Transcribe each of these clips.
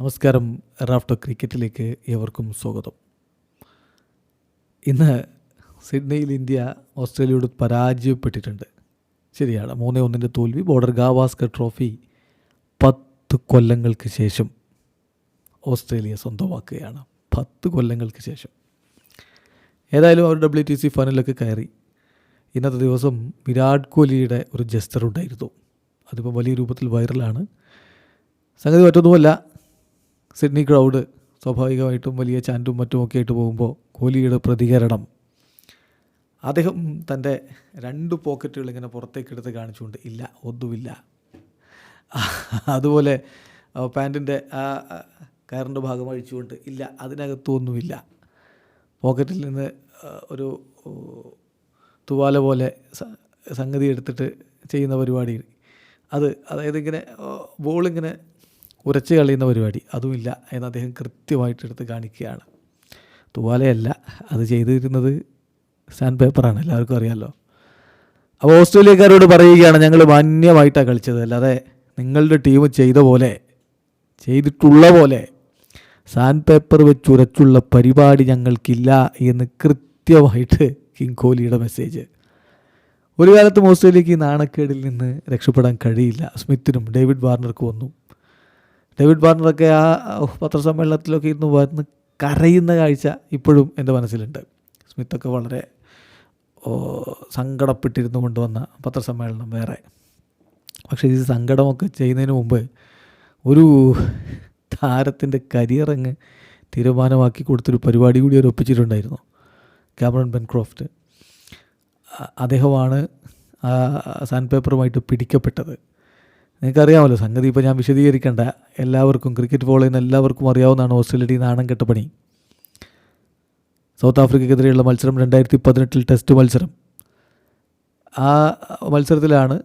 നമസ്കാരം റാഫ്റ്റർ ക്രിക്കറ്റിലേക്ക് ഏവർക്കും സ്വാഗതം. ഇന്ന് സിഡ്നിയിൽ ഇന്ത്യ ഓസ്ട്രേലിയയോട് പരാജയപ്പെട്ടിട്ടുണ്ട്. ശരിയാണ് മൂന്നേ ഒന്നിന്റെ തോൽവി ബോർഡർ ഗാവാസ്കർ ട്രോഫി പത്ത് കൊല്ലങ്ങൾക്ക് ശേഷം ഓസ്ട്രേലിയ സ്വന്തമാക്കുകയാണ്. പത്ത് കൊല്ലങ്ങൾക്ക് ശേഷം. ഏതായാലും അവർ ഡബ്ല്യു ടി സി ഫൈനലിലൊക്കെ കയറി. ഇന്നത്തെ ദിവസം വിരാട് കോഹ്ലിയുടെ ഒരു ജസ്റ്റർ ഉണ്ടായിരുന്നു. അതിപ്പോൾ വലിയ രൂപത്തിൽ വൈറലാണ്. സംഗതി മറ്റൊന്നുമല്ല സിഡ്നി ക്രൗഡ് സ്വാഭാവികമായിട്ടും വലിയ ചാന്റും മറ്റുമൊക്കെ ആയിട്ട് പോകുമ്പോൾ കോഹ്ലിയുടെ പ്രതികരണം. അദ്ദേഹം തന്റെ രണ്ട് പോക്കറ്റുകൾ ഇങ്ങനെ പുറത്തേക്ക് എടുത്ത് കാണിച്ചുകൊണ്ട് ഇല്ല ഒന്നുമില്ല. അതുപോലെ പാന്റിന്റെ ആ കയറിന്റെ ഭാഗം അഴിച്ചുകൊണ്ട് ഇല്ല അതിനകത്തും ഒന്നുമില്ല. പോക്കറ്റിൽ നിന്ന് ഒരു തുവാല പോലെ സംഗതി എടുത്തിട്ട് ചെയ്യുന്ന പരിപാടി. അത് അതായത് ഇങ്ങനെ ബോളിങ്ങനെ ഉരച്ച് കളയുന്ന പരിപാടി. അതുമില്ല എന്ന് അദ്ദേഹം കൃത്യമായിട്ട് എടുത്ത് കാണിക്കുകയാണ്. തൂവാലയല്ല അത് ചെയ്തിരുന്നത് സാൻഡ് പേപ്പറാണ് എല്ലാവർക്കും അറിയാമല്ലോ അപ്പോൾ ഓസ്ട്രേലിയക്കാരോട് പറയുകയാണ് ഞങ്ങൾ മാന്യമായിട്ടാണ് കളിച്ചത്. അല്ലാതെ നിങ്ങളുടെ ടീം ചെയ്ത പോലെ ചെയ്തിട്ടുള്ള പോലെ സാൻഡ് പേപ്പർ വെച്ച് ഉരച്ചുള്ള പരിപാടി ഞങ്ങൾക്കില്ല എന്ന് കൃത്യമായിട്ട് കിങ് കോഹ്ലിയുടെ മെസ്സേജ് ഒരു കാലത്തും ഓസ്ട്രേലിയക്ക് നാണക്കേടിൽ നിന്ന് രക്ഷപ്പെടാൻ കഴിയില്ല. സ്മിത്തിനും ഡേവിഡ് വാർണർക്കും ഒന്നും ഡേവിഡ് വാർണറൊക്കെ ആ പത്രസമ്മേളനത്തിലൊക്കെ ഇരുന്ന് വന്ന് കരയുന്ന കാഴ്ച ഇപ്പോഴും എന്റെ മനസ്സിലുണ്ട്. സ്മിത്തൊക്കെ വളരെ സങ്കടപ്പെട്ടിരുന്നു കൊണ്ടുവന്ന പത്രസമ്മേളനം വേറെ. പക്ഷേ ഈ സങ്കടമൊക്കെ ചെയ്യുന്നതിന് മുമ്പ് ഒരു താരത്തിന്റെ കരിയർ അങ്ങ് തീരുമാനമാക്കി കൊടുത്തൊരു പരിപാടി കൂടി അവർ ഒപ്പിച്ചിട്ടുണ്ടായിരുന്നു. ക്യാമറൺ ബെൻക്രോഫ്റ്റ്. അദ്ദേഹമാണ് സാൻഡ് പേപ്പറുമായിട്ട് പിടിക്കപ്പെട്ടത്. നിങ്ങൾക്കറിയാമല്ലോ സംഗതി ഇപ്പോൾ ഞാൻ വിശദീകരിക്കേണ്ട. എല്ലാവർക്കും ക്രിക്കറ്റ് ഫോളോ ചെയ്യുന്ന എല്ലാവർക്കും അറിയാവുന്നതാണ് ഓസ്ട്രേലിയയുടെ നാണം കെട്ട പണി. സൗത്ത് ആഫ്രിക്കയ്ക്കെതിരെയുള്ള മത്സരം രണ്ടായിരത്തി പതിനെട്ടിൽ ടെസ്റ്റ് മത്സരം. ആ മത്സരത്തിലാണ്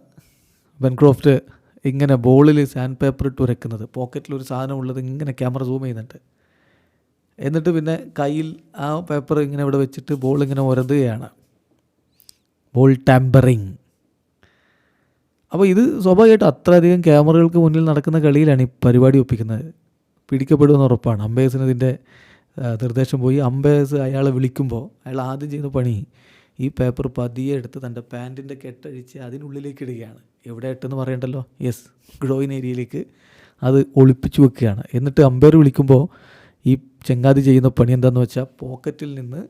ബെൻക്രോഫ്റ്റ് ഇങ്ങനെ ബോളിൽ സാൻഡ് പേപ്പർ ഇട്ട് ഉരക്കുന്നത്. പോക്കറ്റിൽ ഒരു സാധനം ഉള്ളത് ഇങ്ങനെ ക്യാമറ സൂം ചെയ്യുന്നുണ്ട്. എന്നിട്ട് പിന്നെ കയ്യിൽ ആ പേപ്പർ ഇങ്ങനെ ഇവിടെ വെച്ചിട്ട് ബോൾ ഇങ്ങനെ ഉരതുകയാണ്. ബോൾ ടാമ്പറിങ് അപ്പോൾ ഇത് സ്വാഭാവികമായിട്ടും അത്രയധികം ക്യാമറകൾക്ക് മുന്നിൽ നടക്കുന്ന കളിയിലാണ് ഈ പരിപാടി ഒപ്പിക്കുന്നത്. പിടിക്കപ്പെടുമെന്ന് ഉറപ്പാണ്. അമ്പയേഴ്സിന് ഇതിന്റെ നിർദ്ദേശം പോയി. അമ്പയേഴ്സ് അയാളെ വിളിക്കുമ്പോൾ അയാൾ ആദ്യം ചെയ്യുന്ന പണി ഈ പേപ്പർ പതിയെ എടുത്ത് തന്റെ പാന്റിന്റെ കെട്ടഴിച്ച് അതിനുള്ളിലേക്ക് ഇടുകയാണ്. എവിടെ ഇട്ടെന്ന് പറയണ്ടല്ലോ? യെസ് ഗ്രോയിൻ ഏരിയയിലേക്ക് അത് ഒളിപ്പിച്ചു വെക്കുകയാണ്. എന്നിട്ട് അമ്പയർ വിളിക്കുമ്പോൾ ഈ ചെങ്ങാതി ചെയ്യുന്ന പണി എന്താണെന്ന് വെച്ചാൽ പോക്കറ്റിൽ നിന്ന്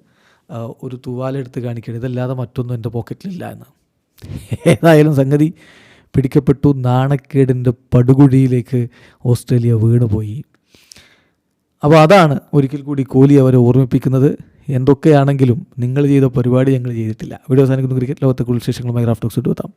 ഒരു തുവാലെടുത്ത് കാണിക്കണം ഇതല്ലാതെ മറ്റൊന്നും എന്റെ പോക്കറ്റിലില്ല എന്ന്. ഏതായാലും സംഗതി പിടിക്കപ്പെട്ടു. നാണക്കേടിന്റെ പടുകുഴിയിലേക്ക് ഓസ്ട്രേലിയ വീണുപോയി. അപ്പോൾ അതാണ് ഒരിക്കൽ കൂടി കോഹ്ലി അവരെ ഓർമ്മിപ്പിക്കുന്നത്. എന്തൊക്കെയാണെങ്കിലും നിങ്ങൾ ചെയ്ത പരിപാടി ഞങ്ങൾ ചെയ്തിട്ടില്ല. വീഡിയോ അവസാനിക്കുന്നു. ക്രിക്കറ്റ് ലോകത്തെ കുറിച്ച് വിശേഷങ്ങളുമായി റാഫ്റ്റോക്സ് എത്താം.